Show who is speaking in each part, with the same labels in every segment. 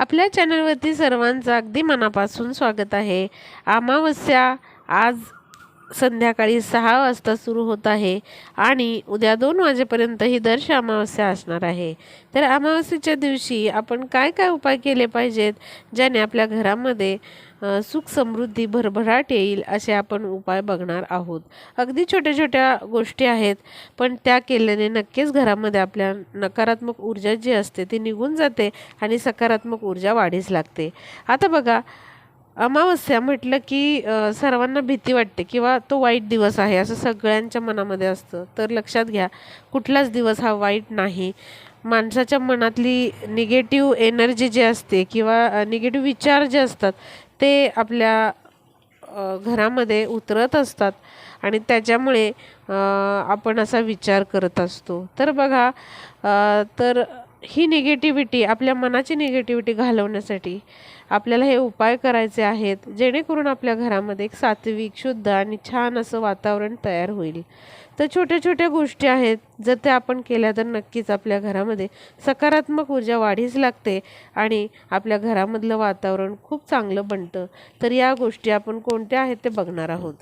Speaker 1: आपल्या चॅनलवरती सर्वांचं अगदी मनापासून स्वागत आहे. अमावस्या आज संध्याकाळी सहा वाजता सुरू होत आहे आणि उद्या दोन वाजेपर्यंत ही दर्श अमावस्या असणार आहे. तर अमावस्येच्या दिवशी आपण काय काय उपाय केले पाहिजेत ज्याने आपल्या घरामध्ये सुख समृद्धी भरभराट येईल असे आपण उपाय बघणार आहोत. अगदी छोट्या छोट्या गोष्टी आहेत पण त्या केल्याने नक्कीच घरामध्ये आपल्या नकारात्मक ऊर्जा जी असते ती निघून जाते आणि सकारात्मक ऊर्जा वाढीस लागते. आता बघा अमावस्या म्हटलं की सर्वांना भीती वाटते किंवा तो वाईट दिवस आहे असं सगळ्यांच्या मनामध्ये असतं. तर लक्षात घ्या कुठलाच दिवस हा वाईट नाही. माणसाच्या मनातली निगेटिव्ह एनर्जी जी असते किंवा निगेटिव्ह विचार जे असतात ते आपल्या घरामध्ये उतरत असतात आणि त्याच्यामुळे आपण असा विचार करत असतो. तर बघा तर ही निगेटिव्हिटी आपल्या मनाची निगेटिव्हिटी घालवण्यासाठी आपल्याला हे उपाय करायचे आहेत जेणेकरून आपल्या घरामध्ये एक सात्विक शुद्ध आणि छान असं वातावरण तयार होईल. तर छोट्या छोट्या गोष्टी आहेत. जर त्या आपण केल्या तर नक्कीच आपल्या घरामध्ये सकारात्मक ऊर्जा वाढीस लागते आणि आपल्या घरामधलं वातावरण खूप चांगलं बनतं. तर या गोष्टी आपण कोणत्या आहेत ते बघणार आहोत.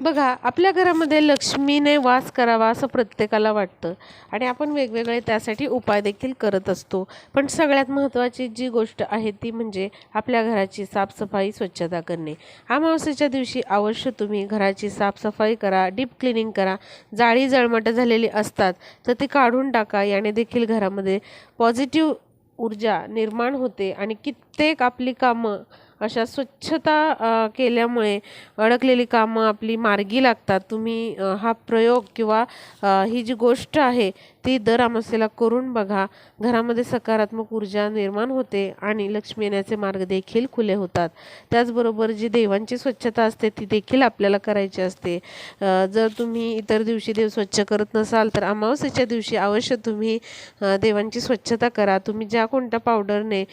Speaker 1: बघा आपल्या घरामध्ये लक्ष्मीने वास करावा असं प्रत्येकाला वाटतं. आणि आपण वेगवेगळे त्यासाठी उपाय देखील करत असतो. पण सगळ्यात महत्त्वाची जी गोष्ट आहे ती म्हणजे आपल्या घराची साफसफाई स्वच्छता करणे. अमावस्येच्या दिवशी अवश्य तुम्ही घराची साफसफाई करा डीप क्लिनिंग करा. जाळी जळमट झालेली असतात तर ती काढून टाका. याने देखील घरामध्ये पॉझिटिव्ह ऊर्जा निर्माण होते आणि कित्येक आपली कामं अशा स्वच्छता केल्यामुळे अडकलेली कामं आपली मार्गी लागतात. तुम्ही हा प्रयोग किंवा ही जी गोष्ट आहे ती दर अमावस्येला करून बघा. घरामध्ये सकारात्मक ऊर्जा निर्माण होते आणि लक्ष्मी येण्याचे मार्ग देखील खुले होतात. त्याचबरोबर जी देवांची स्वच्छता असते ती देखील आपल्याला करायची असते. जर तुम्ही इतर दिवशी देव स्वच्छ करत नसाल तर अमावस्येच्या दिवशी अवश्य तुम्ही देवांची स्वच्छता करा. तुम्ही ज्या कोणत्या पावडरने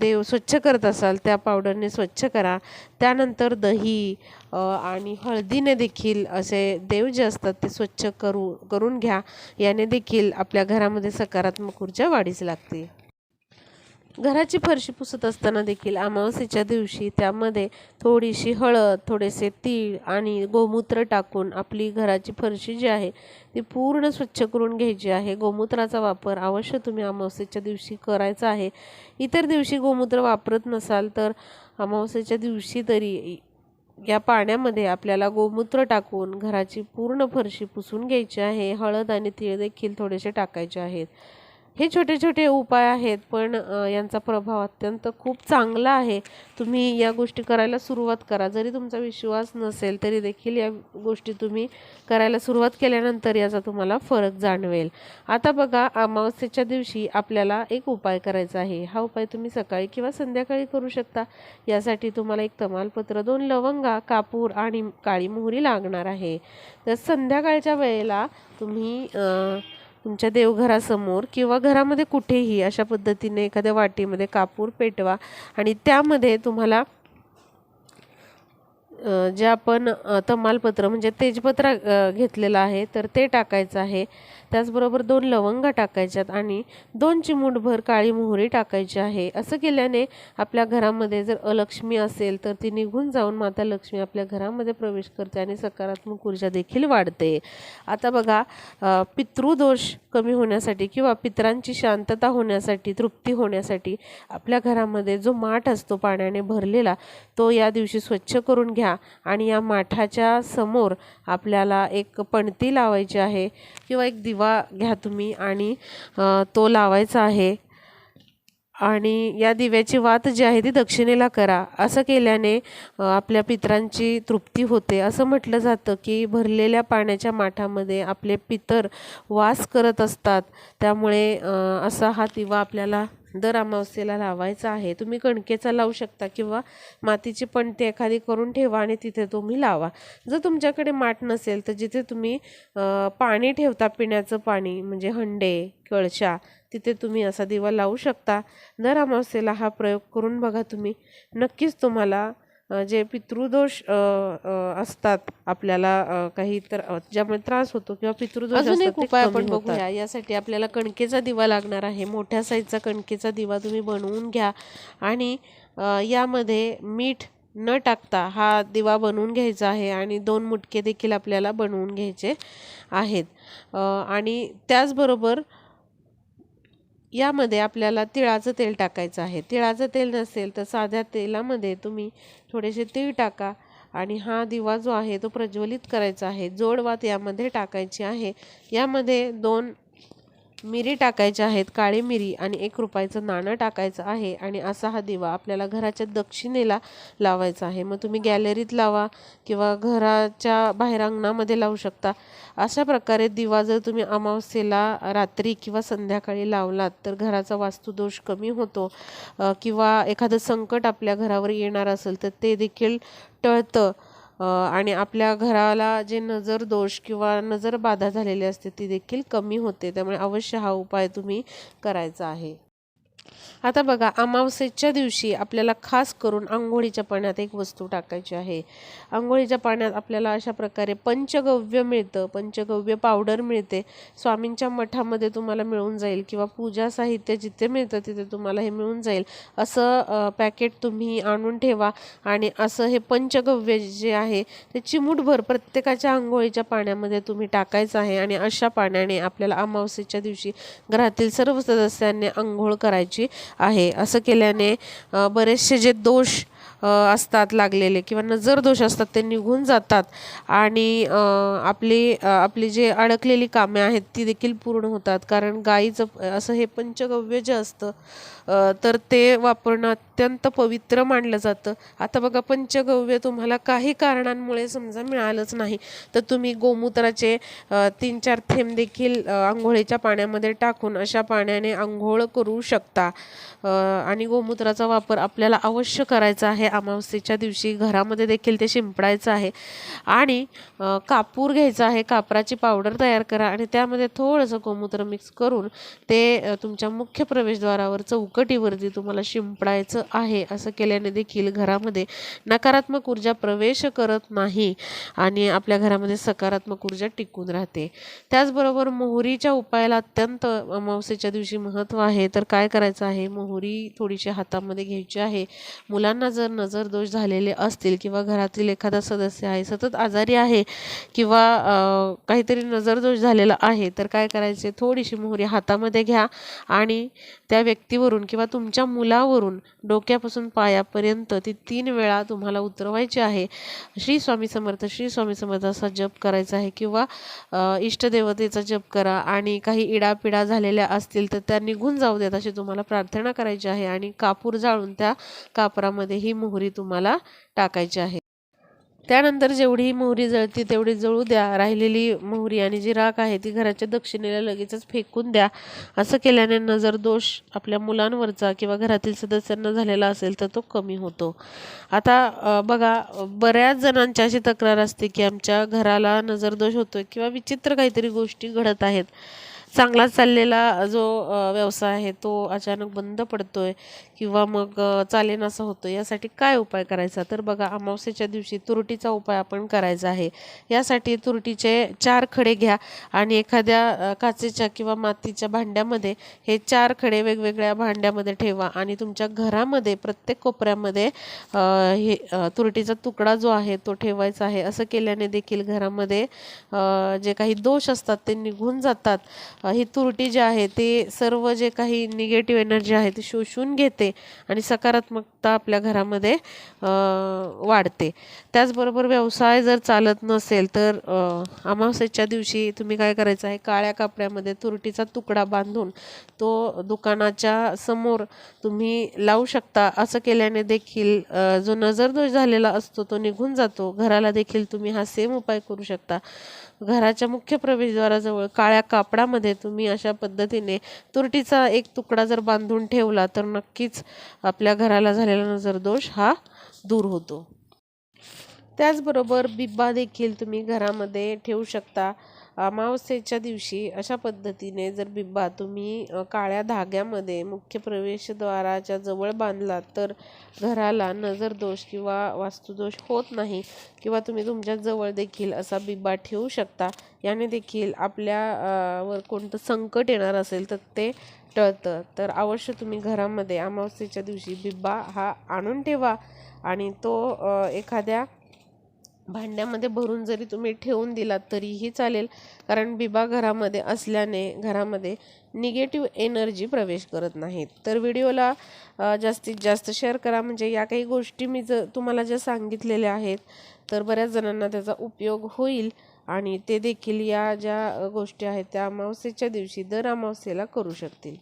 Speaker 1: देव स्वच्छ करत असाल त्या पावडरने स्वच्छ करा. त्यानंतर दही आणि हळदीने देखील असे देव जे असतात ते स्वच्छ करू करून घ्या. याने देखील देखील आपल्या घरामध्ये सकारात्मक ऊर्जा वाढीस लागते. घराची फरशी पुसत असताना देखील अमावस्येच्या दिवशी त्यामध्ये थोडीशी हळद थोडेसे तीळ आणि गोमूत्र टाकून आपली घराची फरशी जी आहे ती पूर्ण स्वच्छ करून घ्यायची आहे. गोमूत्राचा वापर अवश्य तुम्ही अमावस्येच्या दिवशी करायचा आहे. इतर दिवशी गोमूत्र वापरत नसाल तर अमावस्येच्या दिवशी तरी या पाण्यामध्ये आपल्याला गोमूत्र टाकून घराची पूर्ण फरशी पुसून घ्यायची आहे. हळद आणि तीळ देखील थोडेसे टाकायचे आहेत. हे छोटे छोटे उपाय आहेत पण यांचा प्रभाव अत्यंत खूप चांगला आहे. तुम्ही या गोष्टी करायला सुरुवात करा. जरी तुमचा विश्वास नसेल तरी देखील या गोष्टी तुम्ही करायला सुरुवात केल्यानंतर याचा तुम्हाला फरक जाणवेल. आता बघा अमावस्येच्या दिवशी आपल्याला एक उपाय करायचा आहे. हा उपाय तुम्ही सकाळी किंवा संध्याकाळी करू शकता. यासाठी तुम्हाला एक तमालपत्र दोन लवंगा कापूर आणि काळी मोहरी लागणार आहे. तर संध्याकाळच्या वेळेला तुम्ही तुमच्या देवघरासमोर किंवा घरामध्ये कुठेही अशा पद्धतीने एखाद्या वाटीमध्ये कापूर पेटवा आणि त्यामध्ये तुम्हाला जे आपण तमालपत्र म्हणजे तेजपत्र घेतलेलं आहे तर ते टाकायचं आहे. त्याचबरोबर दोन लवंगा टाकायच्यात आणि दोन चिमूटभर काळी मोहरी टाकायची आहे. असं केल्याने आपल्या घरामध्ये जर अलक्ष्मी असेल तर ती निघून जाऊन माता लक्ष्मी आपल्या घरामध्ये प्रवेश करते आणि सकारात्मक ऊर्जा देखील वाढते. आता बघा पितृदोष कमी होण्यासाठी किंवा पितरांची शांतता होण्यासाठी तृप्ती होण्यासाठी आपल्या घरामध्ये जो माठ असतो पाण्याने भरलेला तो या दिवशी स्वच्छ करून घ्या. आणि या माठाच्या समोर आपल्याला एक पणती लावायची आहे किंवा एक दिवा घ्या तुम्ही आणि तो लावायचा आहे. आणि या दिव्याची वात जी आहे ती दक्षिणेला करा. असं केल्याने आपल्या पितरांची तृप्ती होते. असं म्हटलं जातं की भरलेल्या पाण्याच्या माठामध्ये आपले पितर वास करत असतात. त्यामुळे असा हा दिवा आपल्याला दर अमावस्येला लावायचा आहे तुम्ही कणकेचा लावू शकता किंवा मातीची पणती एखादी करून ठेवा आणि तिथे तुम्ही लावा. जर तुमच्याकडे माठ नसेल तर जिथे तुम्ही पाणी ठेवता पिण्याचं पाणी म्हणजे हंडे कळशा तिथे तुम्ही असा दिवा लावू शकता. दर अमावस्येला हा प्रयोग करून बघा तुम्ही. नक्कीच तुम्हाला जे पितृदोष असतात आपल्याला काही तर ज्यामुळे त्रास होतो किंवा पितृदोष
Speaker 2: अजून एक उपाय आपण. बघूया.
Speaker 1: यासाठी आपल्याला कणकेचा दिवा लागणार आहे मोठ्या साईजचा कणकेचा दिवा तुम्ही बनवून घ्या आणि यामध्ये मीठ न टाकता हा दिवा बनवून घ्यायचा आहे आणि दोन मुटके देखील आपल्याला बनवून घ्यायचे आहेत आणि त्याचबरोबर यामध्ये आपल्याला तिळाचं तेल टाकायचं आहे. तिळाचं तेल नसेल तर साध्या तेलामध्ये तुम्ही थोडेसे तीळ टाका आणि हा दिवा जो आहे तो प्रज्वलित करायचा आहे. जोडवात यामध्ये टाकायची आहे. यामध्ये दोन मिरी टाकायच्या आहेत काळी मिरी आणि एक रुपयाचं नाणं टाकायचं आहे आणि असा हा दिवा आपल्याला घराच्या दक्षिणेला लावायचा आहे. मग तुम्ही गॅलरीत लावा किंवा घराच्या बाहेर अंगणामध्ये लावू शकता. अशा प्रकारे दिवा जर तुम्ही अमावस्येला रात्री किंवा संध्याकाळी लावलात तर घराचा वास्तुदोष कमी होतो. किंवा एखादं संकट आपल्या घरावर येणार असेल तर ते देखील टळतं. आणि आपल्या घराला जे नजर दोष किंवा नजर बाधा झालेली असते ती देखील कमी होते. त्यामुळे अवश्य हा उपाय तुम्ही करायचा आहे. आता बघा अमावस्येच्या दिवशी आपल्याला खास करून आंघोळीच्या पाण्यात एक वस्तू टाकायची आहे. आंघोळीच्या पाण्यात आपल्याला अशा प्रकारे पंचगव्य मिळतं. पंचगव्य पावडर मिळते. स्वामींच्या मठामध्ये तुम्हाला मिळून जाईल किंवा पूजा साहित्य जिथे मिळतं तिथे तुम्हाला हे मिळून जाईल. असं पॅकेट तुम्ही आणून ठेवा आणि असं हे पंचगव्य जे आहे ते चिमूटभर प्रत्येकाच्या आंघोळीच्या पाण्यामध्ये तुम्ही टाकायचं आहे आणि अशा पाण्याने आपल्याला अमावस्येच्या दिवशी घरातील सर्व सदस्यांनी आंघोळ करायची आहे. असं केल्याने बरेचसे जे दोष असतात लागलेले किंवा नजर दोष असतात ते निघून जातात. आणि आपली आपली जे अडकलेली कामे आहेत ती देखील पूर्ण होतात. कारण गाईचं असं हे पंचगव्य जे असतं तर ते वापरणं अत्यंत पवित्र मानलं जातं. आता बघा पंचगव्य तुम्हाला काही कारणांमुळे समजा मिळालंच नाही तर तुम्ही गोमूत्राचे तीन चार थेंब देखील आंघोळीच्या पाण्यामध्ये टाकून अशा पाण्याने आंघोळ करू शकता. आणि गोमूत्राचा वापर आपल्याला अवश्य करायचा आहे. अमावस्येच्या दिवशी घरामध्ये देखील ते शिंपडायचं आहे. आणि कापूर घ्यायचा आहे. कापराची पावडर तयार करा आणि त्यामध्ये थोडंसं गोमूत्र मिक्स करून ते तुमच्या मुख्य प्रवेशद्वारावर चौकटीवरती तुम्हाला शिंपडायचं आहे असं केल्याने देखील घरामध्ये नकारात्मक ऊर्जा प्रवेश करत नाही आणि आपल्या घरामध्ये सकारात्मक ऊर्जा टिकून राहते. त्याचबरोबर मोहरीच्या उपायाला अत्यंत अमावस्येच्या दिवशी महत्त्व आहे. तर काय करायचं आहे? मोहरी थोडीशी हातामध्ये घ्यायची आहे. मुलांना जर नजर दोष झालेले असतील किंवा घरातील एखादा सदस्य आहे सतत आजारी आहे किंवा काहीतरी नजरदोष झालेला आहे तर काय करायचे? थोडीशी मोहरी हातामध्ये घ्या आणि त्या व्यक्तीवरून किंवा तुमच्या मुलावरून डोक्यापासून पायापर्यंत ती तीन वेळा तुम्हाला उतरवायची आहे. श्री स्वामी समर्थ श्री स्वामी समर्थ असा जप करायचा आहे किंवा इष्टदेवतेचा जप करा आणि काही इडापिडा झालेल्या असतील तर त्या निघून जाऊ देत अशी तुम्हाला प्रार्थना करायची आहे आणि कापूर जाळून त्या कापरामध्ये ही मोहरी मोहरी तुम्हाला टाकायची आहे. त्यानंतर जेवढी मोहरी जळती तेवढी जळू द्या. राहिलेली मोहरी आणि जी राख आहे ती घराच्या दक्षिणेला लगेचच फेकून द्या. असं केल्याने नजर दोष आपल्या मुलांवरचा किंवा घरातील सदस्यांना झालेला असेल तर तो कमी होतो. आता बघा बऱ्याच जणांची अशी तक्रार असते की आमच्या घराला नजरदोष होतोय किंवा विचित्र काहीतरी गोष्टी घडत आहेत. चांगला चाललेला जो व्यवसाय आहे तो अचानक बंद पडतो आहे किंवा मग चालेन असं होतो यासाठी काय उपाय करायचा? तर बघा अमावस्येच्या दिवशी तुरटीचा उपाय आपण करायचा आहे. यासाठी तुरटीचे चार खडे घ्या आणि एखाद्या काचेच्या किंवा मातीच्या भांड्यामध्ये हे चार खडे वेगवेगळ्या भांड्यामध्ये ठेवा आणि तुमच्या घरामध्ये प्रत्येक कोपऱ्यामध्ये हे तुरटीचा तुकडा जो आहे तो ठेवायचा आहे. असं केल्याने देखील घरामध्ये जे काही दोष असतात ते निघून जातात. ही तुरटी जी आहे ते सर्व जे काही निगेटिव्ह एनर्जी आहे ती शोषून घेते आणि सकारात्मकता आपल्या घरामध्ये वाढते. त्याचबरोबर व्यवसाय जर चालत नसेल तर अमावस्येच्या दिवशी तुम्ही काय करायचं आहे काळ्या कापड्यामध्ये तुरटीचा तुकडा बांधून तो दुकानाच्या समोर तुम्ही लावू शकता. असं केल्याने देखील जो नजरदोष झालेला असतो तो निघून जातो. घराला देखील तुम्ही हा सेम उपाय करू शकता. घराच्या मुख्य प्रवेशद्वाराजवळ काळ्या कापडामध्ये तुम्ही अशा पद्धतीने तुरटीचा एक तुकडा जर बांधून ठेवला तर नक्कीच आपल्या घराला झालेला नजरदोष हा दूर होतो. त्याचबरोबर बिब्बा देखील तुम्ही घरामध्ये ठेवू शकता. अमावस्येच्या दिवशी अशा पद्धतीने जर बिब्बा तुम्ही काळ्या धाग्यामध्ये मुख्य प्रवेशद्वाराच्या जवळ बांधला तर घराला नजरदोष किंवा वास्तुदोष होत नाही किंवा तुम्ही तुमच्या जवळ देखील असा बिब्बा ठेवू शकता. याने देखील आपल्या वर कोणतं संकट येणार असेल तर ते टळतं. तर अवश्य तुम्ही घरामध्ये अमावस्येच्या दिवशी बिब्बा हा आणून ठेवा आणि तो एखाद्या भांड्यामध्ये भरून जरी तुम्ही ठेवून दिलात तरीही चालेल. कारण बिबा घरामध्ये असल्याने घरामध्ये निगेटिव्ह एनर्जी प्रवेश करत नाहीत. तर व्हिडिओला जास्तीत जास्त शेअर करा. म्हणजे या काही गोष्टी मी ज तुम्हाला ज्या सांगितलेल्या आहेत तर बऱ्याच जणांना त्याचा उपयोग होईल. आणि ते देखील या ज्या गोष्टी आहेत त्या अमावस्येच्या दिवशी दर अमावस्येला करू शकतील.